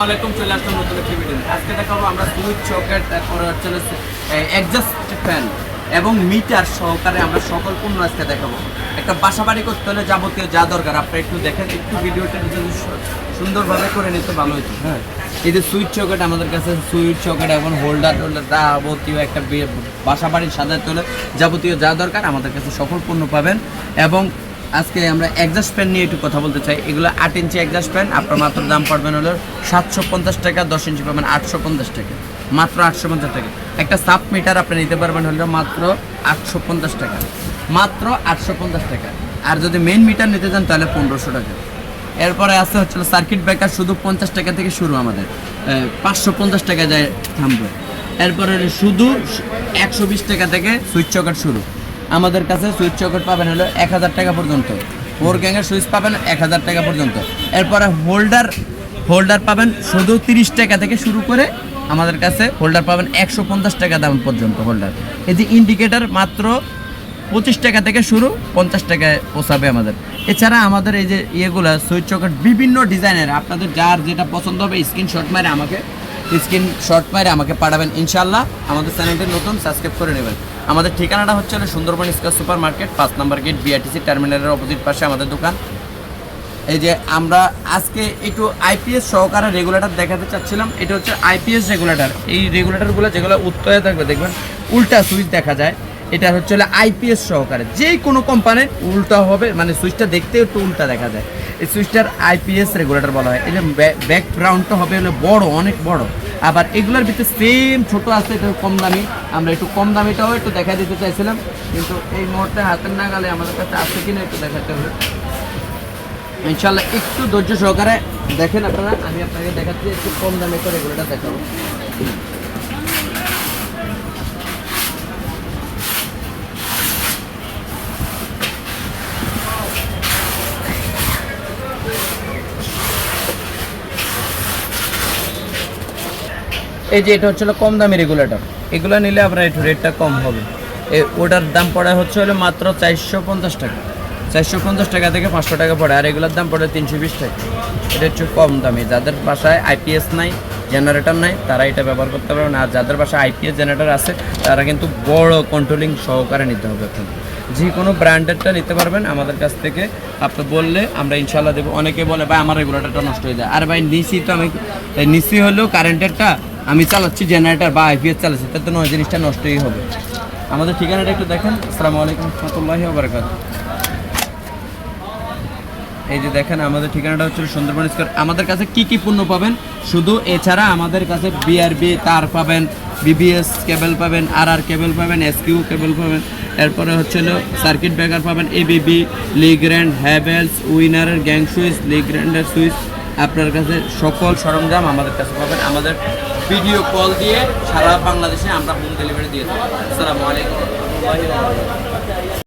আলাইকুম চলে আসলাম নতুন একটি ভিডিও আজকে দেখাবো আমরা সুইচ সকেট তারপরে হচ্ছে এক্সাস্ট ফ্যান এবং মিটার সহকারে আমরা সকল পণ্য আজকে দেখাবো। একটা বাসা বাড়ি করতে হলে যাবতীয় যা দরকার আপনি একটু দেখেন একটু ভিডিওটা যদি সুন্দরভাবে করে নিতে ভালো হতো হ্যাঁ। এই যে সুইচ সকেট আমাদের কাছে সুইচ সকেট এবং হোল্ডার টোল্ডার যাবতীয় একটা বাসা বাড়ির সাজাতে হলে যাবতীয় যা দরকার আমাদের কাছে সকল পণ্য পাবেন এবং আজকে আমরা এক্সাস্ট ফ্যান নিয়ে একটু কথা বলতে চাই। এগুলো আট ইঞ্চি এক্সাস্ট ফ্যান আপনার মাত্র দাম পড়বেন হলো সাতশো পঞ্চাশ টাকা, দশ ইঞ্চি পাবেন আটশো পঞ্চাশ টাকা, মাত্র আটশো পঞ্চাশ টাকা। একটা সাব মিটার আপনি নিতে পারবেন হলো মাত্র আটশো পঞ্চাশ টাকা, মাত্র আটশো পঞ্চাশ টাকা। আর যদি মেন মিটার নিতে চান তাহলে পনেরোশো টাকা। এরপরে আছে হচ্ছে সার্কিট ব্রেকার শুধু পঞ্চাশ টাকা থেকে শুরু আমাদের। পাঁচশো পঞ্চাশ টাকা যায় থামবে। এরপরে শুধু একশো বিশ টাকা থেকে সুইচ চকার শুরু। আমাদের কাছে সুইচ চকেট পাবেন হলো এক হাজার টাকা পর্যন্ত। ফোর গ্যাংয়ের সুইচ পাবেন এক হাজার টাকা পর্যন্ত। এরপরে হোল্ডার হোল্ডার পাবেন শুধু তিরিশ টাকা থেকে শুরু করে আমাদের কাছে হোল্ডার পাবেন একশো পঞ্চাশ টাকা দাম পর্যন্ত হোল্ডার। এই যে ইন্ডিকেটার মাত্র পঁচিশ টাকা থেকে শুরু পঞ্চাশ টাকায় পোষাবে আমাদের। এছাড়া আমাদের এই যে ইয়েগুলো, সুইচ চকেট বিভিন্ন ডিজাইনের, আপনাদের যার যেটা পছন্দ হবে স্ক্রিনশট মারে আমাকে স্ক্রিন শট মারে আমাকে পাঠাবেন ইনশাল্লাহ আমাদের চ্যানেলটি নতুন, সাবস্ক্রাইব করে নেবেন। আমাদের ঠিকানাটা হচ্ছে সুন্দরবন স্কোয়ার সুপার মার্কেট পাঁচ নম্বর গেট বিআরটিসি টার্মিনালের অপোজিট পাশে আমাদের দোকান। এই যে আমরা আজকে একটু আইপিএস সহকারে রেগুলেটর দেখাতে চাচ্ছিলাম, এটা হচ্ছে আইপিএস রেগুলেটর এই রেগুলেটরগুলো যেগুলো উত্তরে থাকবে, দেখবেন উল্টা সুইচ দেখা যায়। এটা হচ্ছে হলো আইপিএস সহকারে। যে কোনো কোম্পানির উল্টা হবে মানে সুইচটা দেখতে একটু উল্টা দেখা যায়। এই সুইচটার আইপিএস রেগুলেটর বলা হয়। এটা ব্যাকগ্রাউন্ডটা হবে হলো বড়, অনেক বড়। আবার এগুলোর ভিতরে সেম ছোট আছে, এটা কম দামি। আমরা একটু কম দামিটাও একটু দেখা দিতে চাইছিলাম, কিন্তু এই মুহূর্তে হাতের নাগালে আমাদের কাছে আছে কিনা একটু দেখাতে হবে। ইনশাল্লাহ একটু ধৈর্য সহকারে দেখেন আপনারা, আমি আপনাকে দেখাচ্ছি একটু কম দামে করে এগুলোটা দেখাবো। এই যে এটা হচ্ছে কম দামি রেগুলেটর। এগুলো নিলে আপনার একটু রেটটা কম হবে। ওটার দাম পড়ে হচ্ছে হলো মাত্র চারশো পঞ্চাশ টাকা। চারশো পঞ্চাশ টাকা থেকে পাঁচশো টাকা পড়ে, আর এগুলোর দাম পড়ে তিনশো বিশ টাকা। এটা হচ্ছে কম দামি। যাদের বাসায় আইপিএস নাই, জেনারেটর নাই, তারা এটা ব্যবহার করতে পারবেন আর যাদের বাসায় আইপিএস জেনারেটর আছে, তারা কিন্তু বড় কন্ট্রোলিং সহকারে নিতে হবে আপনাদের যে কোনো ব্র্যান্ডেরটা নিতে পারবেন। আমাদের কাছ থেকে আপনি বললে আমরা ইনশাল্লাহ দেবো। অনেকে বলে, ভাই, আমার রেগুলেটরটা নষ্ট হয়ে যায়। আর ভাই নিসি তো আমি নিসি হলেও কারেন্টেরটা আমি চালাচ্ছি জেনারেটর বা আইপিএস চালাচ্ছি, তাতে নয়, জিনিসটা নষ্টই হবে। আমাদের ঠিকানাটা একটু দেখেন। আসসালামু আলাইকুম রহমতুল্লাহি বারকাত এই যে দেখেন, আমাদের ঠিকানাটা হচ্ছে সুন্দরবন স্কোয়ার। আমাদের কাছে কি কি পণ্য পাবেন? শুধু এছাড়া আমাদের কাছে বিআরবি তার পাবেন বিবিএস কেবল পাবেন আর আর কেবল পাবেন এসকিউ কেবল পাবেন। এরপরে হচ্ছে সার্কিট ব্রেকার পাবেন এবিবি লিগ্র্যান্ড হ্যাভেলস উইনারের গ্যাং সুইচ লিগ্র্যান্ডের সুইচ আপনার কাছে সকল সরঞ্জাম আমাদের কাছে পাবেন। আমাদের ভিডিও কল দিয়ে সারা বাংলাদেশে আমরা হোম ডেলিভারি দিয়ে দেবো। আসসালামু আলাইকুম।